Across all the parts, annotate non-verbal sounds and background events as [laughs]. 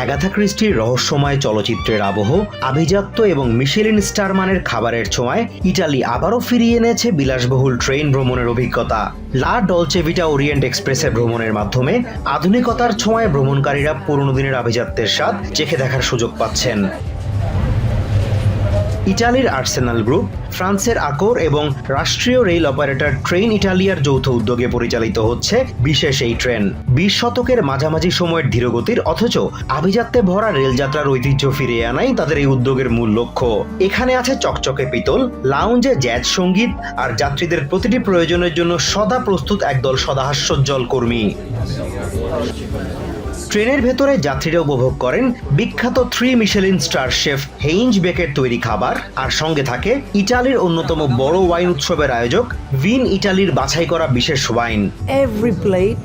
Agatha ক্রিস্টির রহস্যময় চলচ্চিত্রের আবহ, আভিজাত্য এবং মিশেলিন স্টারমানের খাবারের ছোঁয়ায় ইটালি আবারও ফিরিয়ে এনেছে বিলাসবহুল ট্রেন ভ্রমণের অভিজ্ঞতা। লা ডলচেভিটা ওরিয়েন্ট এক্সপ্রেসে ভ্রমণের মাধ্যমে আধুনিকতার ছোঁয়ায় ভ্রমণকারীরা পুরনো দিনের আভিজাত্যের স্বাদ চেখে দেখার সুযোগ পাচ্ছেন। ইটালির আর্সেনাল গ্রুপ, ফ্রান্সের আকর এবং রাষ্ট্রীয় রেল অপারেটর ট্রেন ইটালিয়ার যৌথ উদ্যোগে পরিচালিত হচ্ছে বিশেষ এই ট্রেন। বিশ শতকের মাঝামাঝি সময়ের ধীরগতির অথচ আভিজাত্যে ভরা রেলযাত্রার ঐতিহ্য ফিরিয়ে আনাই তাদের এই উদ্যোগের মূল লক্ষ্য। এখানে আছে চকচকে পিতল, লাউঞ্জে জ্যাজ সংগীত আর যাত্রীদের প্রতিটি প্রয়োজনের জন্য সদা প্রস্তুত একদল সদাহাস্যোজ্জ্বল কর্মী। ট্রেনের ভেতরে যাত্রীরা উপভোগ করেন বিখ্যাত three Michelin star chef Heinz বেকের তৈরি খাবার। আর সঙ্গে থাকে ইটালির অন্যতম বড় ওয়াইন উৎসবের আয়োজক ভিন ইটালির বাছাই করা বিশেষ wine every plate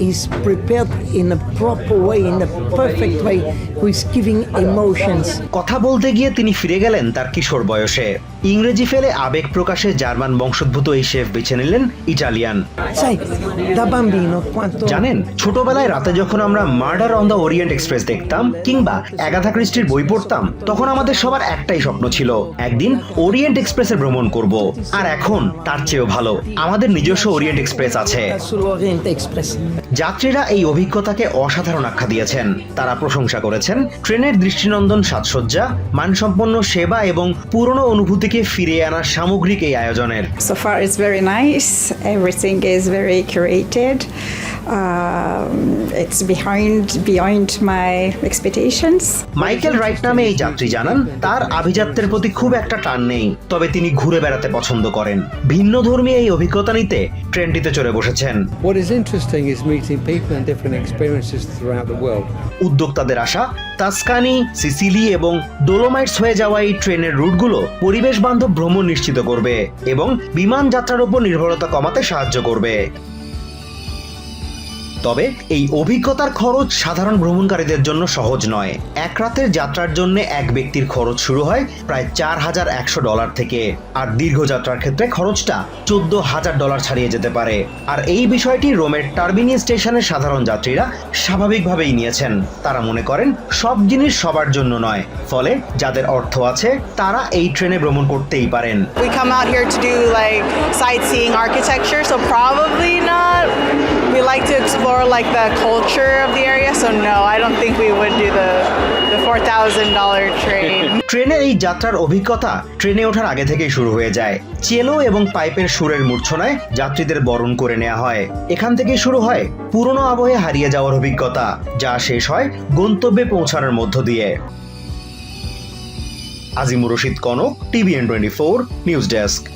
is prepared in a proper way, in a perfect way, who is giving emotions. কথা বলতে গিয়ে তিনি ফিরে গেলেন তার কিশোর বয়সে ইংরেজি ফেলে আবেগ প্রকাশে জার্মান বংশোদ্ভূত এই শেফ বেছে নিলেন Italian Sai, da bambino quanto... জানেন ছোটবেলায় রাতে যখন আমরা murder on the Orient Express দেখতাম কিংবা অ্যাগাথা ক্রিস্টির বই পড়তাম তখন আমাদের সবার একটাই স্বপ্ন ছিল একদিন ওরিয়েন্ট এক্সপ্রেসে ভ্রমণ করব আর এখন তার চেয়েও ভালো আমাদের নিজস্ব ওরিয়েন্ট এক্সপ্রেস আছে. যাত্রীরা এই অভিজ্ঞতাকে অসাধারণ আখ্যা দিয়েছেন তারা প্রশংসা করেছেন ট্রেনের দৃষ্টিনন্দন সাজসজ্জা মানসম্পন্ন সেবা এবং পুরনো অনুভূতিকে ফিরিয়ে আনা সামগ্রিক এই আয়োজনের So far, it's very nice. Everything is very curated. It's behind beyond my expectations. Michael Wright নামে এই যাত্রী জানান তার আভিজাত্যের প্রতি খুব একটা টান নেই তবে তিনি ঘুরে বেড়াতে পছন্দ করেন ভিন্ন ধর্মী এই অভিজ্ঞতা নিতে ট্রেনটিতে চড়ে বসেছেন What is interesting is meeting people and different experiences throughout the world. উদ্যোক্তাদের আশা তাস্কানি সিসিলি এবং ডোলোমাইটস হয়ে যাওয়া এই ট্রেনের রুটগুলো পরিবেশ বান্ধব ভ্রমণ নিশ্চিত করবে এবং বিমান যাত্রার উপর নির্ভরতা কমাতে সাহায্য করবে তবে এই অভিজ্ঞতার খরচ সাধারণ ভ্রমণকারীদের জন্য সহজ নয়। এক রাতের যাত্রার জন্য এক ব্যক্তির খরচ শুরু হয় প্রায় চার হাজার একশো ডলার থেকে। আর দীর্ঘ যাত্রার ক্ষেত্রে খরচটা চোদ্দ হাজার ডলার ছাড়িয়ে যেতে পারে। আর এই বিষয়টি রোমের টার্বিনি স্টেশনের সাধারণ যাত্রীরা স্বাভাবিকভাবেই নিয়েছেন। তারা মনে করেন সব জিনিস সবার জন্য নয়। ফলে যাদের অর্থ আছে তারা এই ট্রেনে ভ্রমণ করতেই পারেন। We come out here to do like sightseeing architecture, so probably not. We like to explore like the culture of the area, so no, I don't think we would do the the four thousand dollar train. [laughs] ট্রেনের এই যাত্রার অভিজ্ঞতা ট্রেনে ওঠার আগে থেকেই শুরু হয়ে যায়। চেলো এবং পাইপের সুরের মূর্ছনায় যাত্রীদের বরণ করে নেওয়া হয়। এখান থেকেই শুরু হয় পুরনো আবহে হারিয়ে যাওয়ার অভিজ্ঞতা যা শেষ হয় গন্তব্যে পৌঁছানোর মধ্য দিয়ে। Azimur Rashid Kanak TVN twenty four news desk.